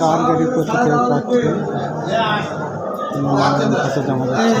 কার গাড়ি প্রতিক্রিয়া পাচ্ছে হাতে জমা যাচ্ছে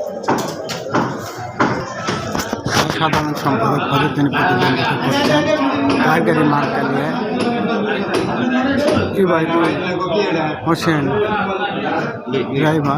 সাধারণ সম্পাদক পদে তিনি প্রতিদ্বন্দ্বিতা করছেন। কার গাড়ি মার্কা নিয়ে ইবাইদুল হোসেন ড্রাইভার।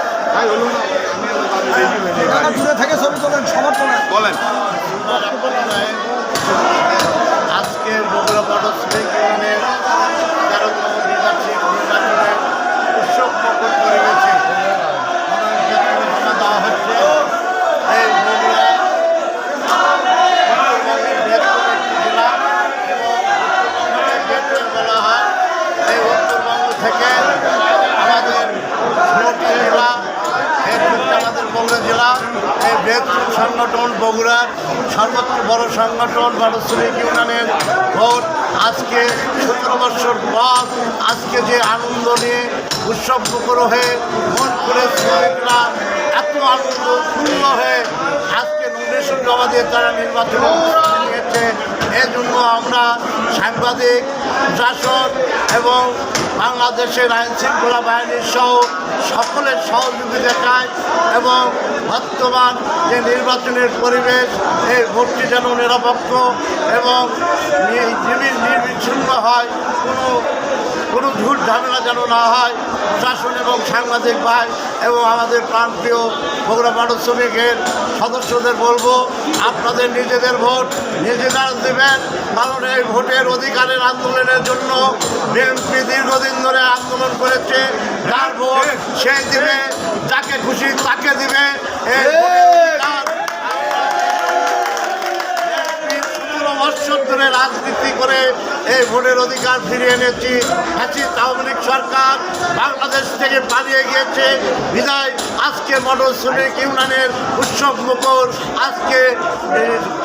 বগুড়া জেলা, এই বৃহত্তম সংগঠন বগুড়ার সর্বোচ্চ বড় সংগঠন, বড় শ্রমিক ইউনিয়নের ভোট। আজকে সতেরো বছর পর আজকে যে আনন্দ নিয়ে উৎসব হয়ে ভোট করে শ্রমিকরা এত আনন্দ পূর্ণ হয়ে আজকে নমিনেশন জমা দিয়ে তারা নির্বাচন নিয়েছে। এজন্য আমরা সাংবাদিক, শাসক এবং বাংলাদেশের আইন শৃঙ্খলা বাহিনীর সহ সকলের সহযোগিতা চাই এবং বর্তমান যে নির্বাচনের পরিবেশ, এই ভোটটি যেন নিরপেক্ষ এবং নির্বিচ্ছিন্ন হয়, কোনো কোনো ঝুট ধারণা যেন না হয় প্রশাসন এবং সাংবাদিক ভাই এবং আমাদের প্রান্তীয় বগুড়া মানব শ্রমিকের সদস্যদের বলব, আপনাদের নিজেদের ভোট নিজেরা দেবেন। কারণ এই ভোটের অধিকারের আন্দোলনের জন্য বিএনপি দীর্ঘদিন ধরে আন্দোলন করেছে। যার ভোট সে দিবে, যাকে খুশি তাকে দিবে। এই ধরে রাজনীতি করে এই ভোটের অধিকার ফিরিয়ে এনেছি। আছি আওয়ামী লীগ সরকার। বাংলাদেশ থেকে পালিয়ে গিয়েছে। বিদায়, আজকে মোটর শ্রমিক ইউনিয়নের উৎসব মুখর। আজকে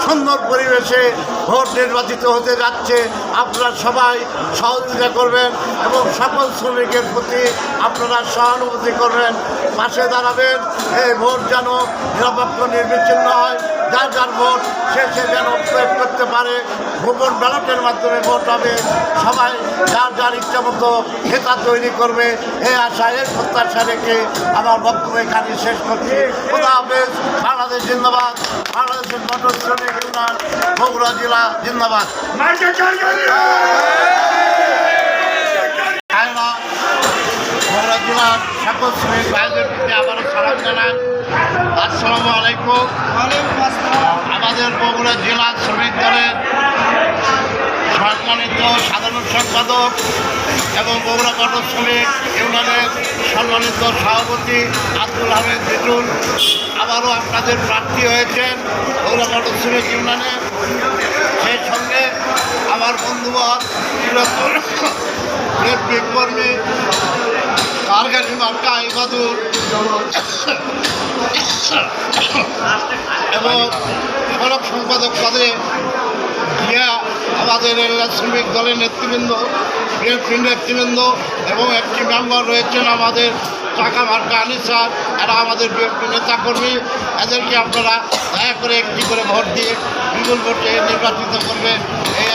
সুন্দর পরিবেশে ভোট নির্বাচিত হতে যাচ্ছে। আপনারা সবাই সহযোগিতা করবেন এবং সকল শ্রমিকের প্রতি আপনারা সহানুভূতি করবেন। পাশে দাঁড়াবেন। এই ভোট যেন নিরপেক্ষ, নির্বিচ্ছিন্ন হয়। যার যার ভোট সে সে যেন প্রয়োগ করতে পারে। গোপন ব্যালটের মাধ্যমে ভোট হবে। সবাই যার যার ইচ্ছা মতো নেতা তৈরি করবে। এই আশা এই প্রত্যাশা রেখে আমার বক্তব্য এখানে শেষ করছি। খোদা হাফেজ। বাংলাদেশ জিন্দাবাদ। বাংলাদেশের মোটর শ্রমিক ইউনিয়ন বগুড়া জেলা জিন্দাবাদ। বগুড়া জেলার সকল শ্রমিক ভাইদের প্রতি আবারও সালাম জানাই। আসসালামু আলাইকুম। আমাদের বগুড়া জেলা শ্রমিক দলের সম্মানিত সাধারণ সম্পাদক এবং বগুড়া পটল শ্রমিক ইউনিয়নের সম্মানিত সভাপতি আব্দুল আহমেদ বিটুল আবারও আপনাদের প্রার্থী হয়েছেন বগুড়া পটল শ্রমিক ইউনিয়নে। সেই সঙ্গে আমার বৃহত্তর কর্মী এবং সম্পাদক পদে জিয়া আমাদের শ্রমিক দলের নেতৃবৃন্দ নেতৃবৃন্দ এবং একটি মেম্বার রয়েছেন আমাদের টাকা মার্কা আনিসা এরা আমাদের বিএনপি নেতাকর্মী। এদেরকে আপনারা দয়া করে একটি করে ভোট দিয়ে বিপুল ভোটে নির্বাচিত করবেন। এই